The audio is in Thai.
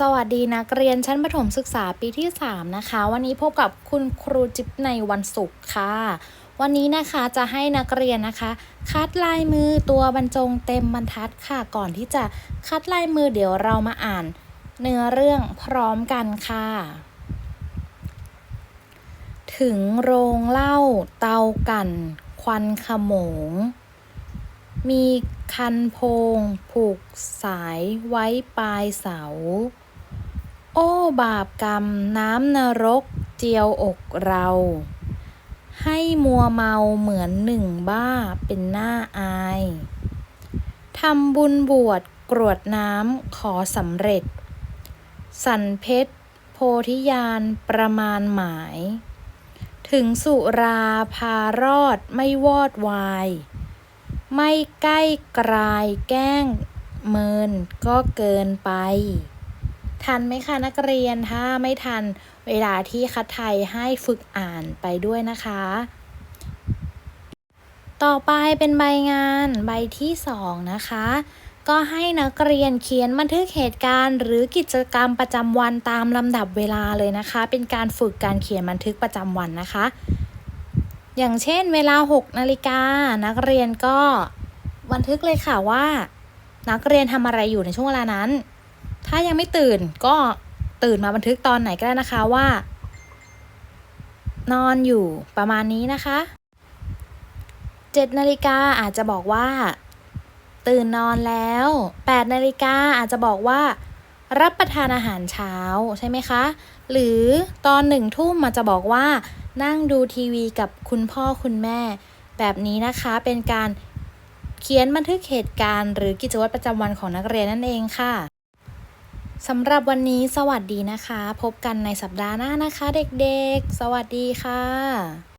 สวัสดีนักเรียนชั้นประถมศึกษาปีที่ 3 นะคะ วันนี้พบกับคุณครูจิ๊บในวันศุกร์ค่ะ วันนี้นะคะจะให้นักเรียนนะคะ คัดลายมือตัวบรรจงเต็มบรรทัดค่ะ ก่อนที่จะคัดลายมือเดี๋ยวเรามาอ่าน เนื้อเรื่องพร้อมกันค่ะ ถึงโรงเล้าเตากัน ควันขโมง มีคันโพงผูกสายไว้ปลายเสา โอ้บาปกรรมน้ำนรกเจียวอกเรา ให้มัวเมาเหมือนหนึ่งบ้าเป็นหน้าอายทำบุญบวชกรวดน้ำขอสำเร็จ สันเพชร โพธิญาณประมาณหมาย ถึงสุราพารอดไม่วอดวาย ไม่ใกล้กลายแกล้งเมินก็เกินไป ทันไหมคะนักเรียนถ้าไม่ทันเวลาที่คัดไทยให้ฝึกอ่านไปด้วยนะคะ ต่อไปเป็นใบงานใบที่สองนะคะ ก็ให้นักเรียนเขียนบันทึกเหตุการณ์ หรือกิจกรรมประจำวันตามลำดับเวลาเลยนะคะ เป็นการฝึกการเขียนบันทึกประจำวันนะคะ อย่างเช่น เวลา 6นาฬิกานักเรียนก็บันทึกเลยค่ะว่า นักเรียนทำอะไรอยู่ในช่วงเวลานั้น ถ้ายังไม่ตื่นก็ตื่นมาบันทึกตอนไหนก็ได้นะคะว่า นอนอยู่ประมาณนี้นะคะ7นาฬิกาอาจจะบอกว่า ตื่นนอนแล้ว8นาฬิกาอาจจะบอกว่า รับประทานอาหารเช้าใช่ไหมคะ หรือตอนหนึ่งทุ่มมาจะบอกว่า นั่งดูทีวีกับคุณพ่อคุณแม่ แบบนี้นะคะเป็นการเขียนบันทึกเหตุการณ์ หรือกิจวัตรประจำวันของนักเรียนนั่นเองค่ะ สำหรับวันนี้สวัสดีนะคะ พบกันในสัปดาห์หน้านะคะเด็กๆ สวัสดีค่ะ